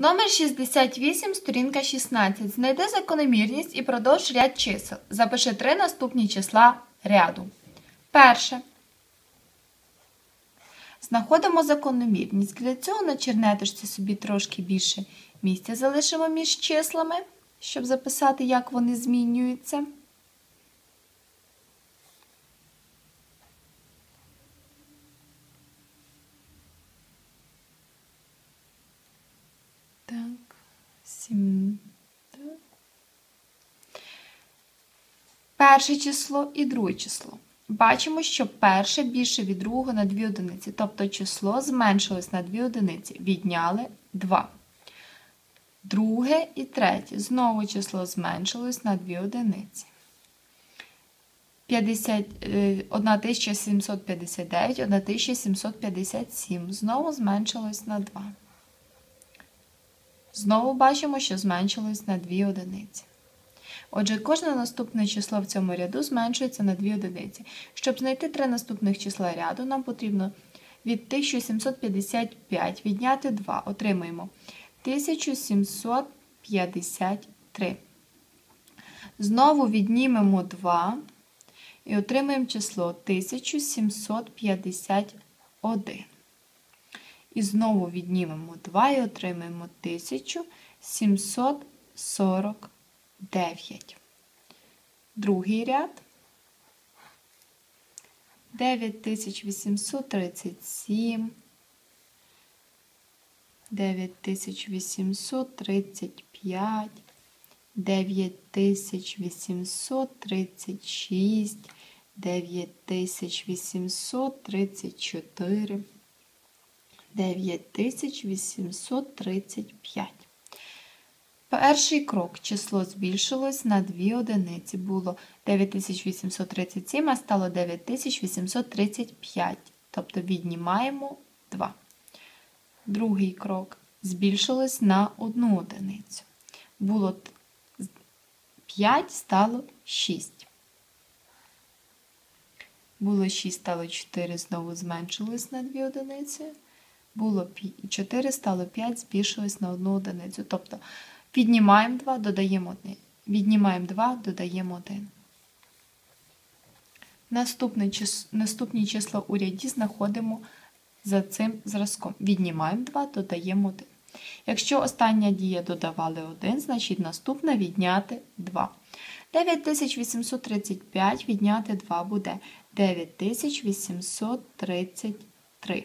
Номер 68, сторінка 16. Знайди закономірність і продовж ряд чисел. Запиши три наступні числа ряду. Перше. Знаходимо закономірність. Для цього на чернеточці собі трошки більше місця залишимо між числами, щоб записати, як вони змінюються. 8. Перше число і друге число. Бачимо, що перше більше від другого на 2 одиниці. Тобто число зменшилось на 2 одиниці. Відняли 2. Друге і третє. Знову число зменшилось на 2 одиниці. 1759, 1757. Е, Знову зменшилось на 2. Знову бачимо, що зменшилось на 2 одиниці. Отже, кожне наступне число в цьому ряду зменшується на 2 одиниці. Щоб знайти три наступних числа ряду, нам потрібно від 1755 відняти 2. Отримаємо 1753. Знову віднімемо 2 і отримаємо число 1751. І знову віднімемо 2 і отримаємо 1749. Другий ряд 9837, 9835, 9836, 9834. 9835. Перший крок число збільшилось на 2 одиниці. Було 9837, а стало 9835. Тобто віднімаємо 2. Другий крок збільшилось на 1 одиницю. Було 5, стало 6. Було 6, стало 4, знову зменшилось на 2 одиниці було 4, стало 5, збільшилось на 1 одиницю. Тобто віднімаємо 2, додаємо 1. Віднімаємо 2, додаємо 1. Наступне чис... Наступні числа у ряді знаходимо за цим зразком. Віднімаємо 2, додаємо 1. Якщо остання дія додавали 1, значить наступне відняти 2. 9835 відняти 2 буде 9833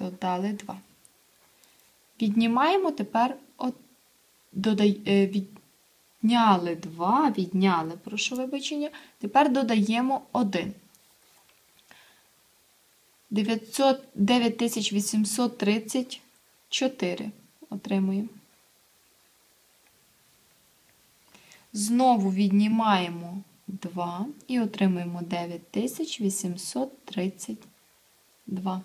додали 2. Віднімаємо тепер от, додай, е, відняли 2, відняли, прошу вибачення, тепер додаємо 1. 900, 9834 отримуємо. Знову віднімаємо 2 і отримуємо 9832.